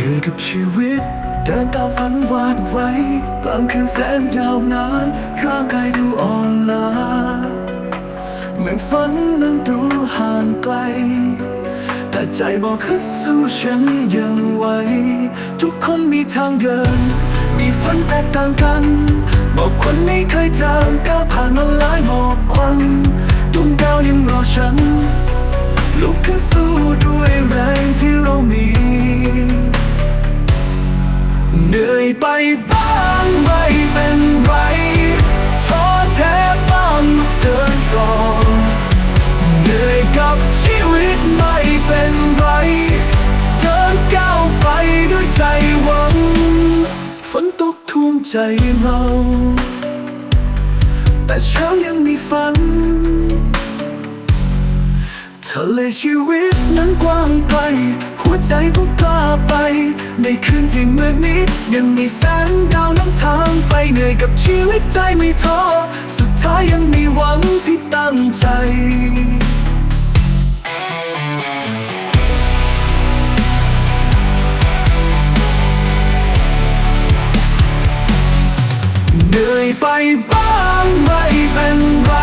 นื่อยกับชีวิต เดินตามฝันวาดไว้กลางคืนแสนยาวนานร่างกายดูอ่อนล้าเหมือนฝันนั้นดูห่างไกล แต่ใจบอกให้สู้ฉันยังไหวทุกคนมีทางเดิน มีฝันแตกต่างกัน บอกคนไม่เคยจางก้าวผ่านมาหลายหมอกควัน เหนื่อยไปบ้างไม่เป็นไรท้อแท้บ้างลุกเดินต่อเหนื่อยกับชีวิตไม่เป็นไรเดินก้าวไปด้วยใจหวังฝนตกท่วมใจเรา แต่เช้ายังมีฝันทะเลชีวิตนั้นกว้างไกล หัวใจก็กล้าไป ในคืนที่มืดมิดยังมีแสงดาวนำทางไปเหนื่อยกับชีวิตใจไม่ท้อสุดท้ายยังมีหวังที่ตั้งใจเหนื่อยไปบ้างไม่เป็นไร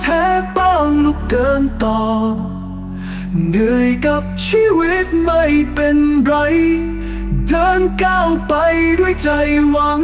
แท้บ้างลุกเดินต่อ เหนื่อยกับชีวิตไม่เป็นไร เดินก้าวไปด้วยใจหวัง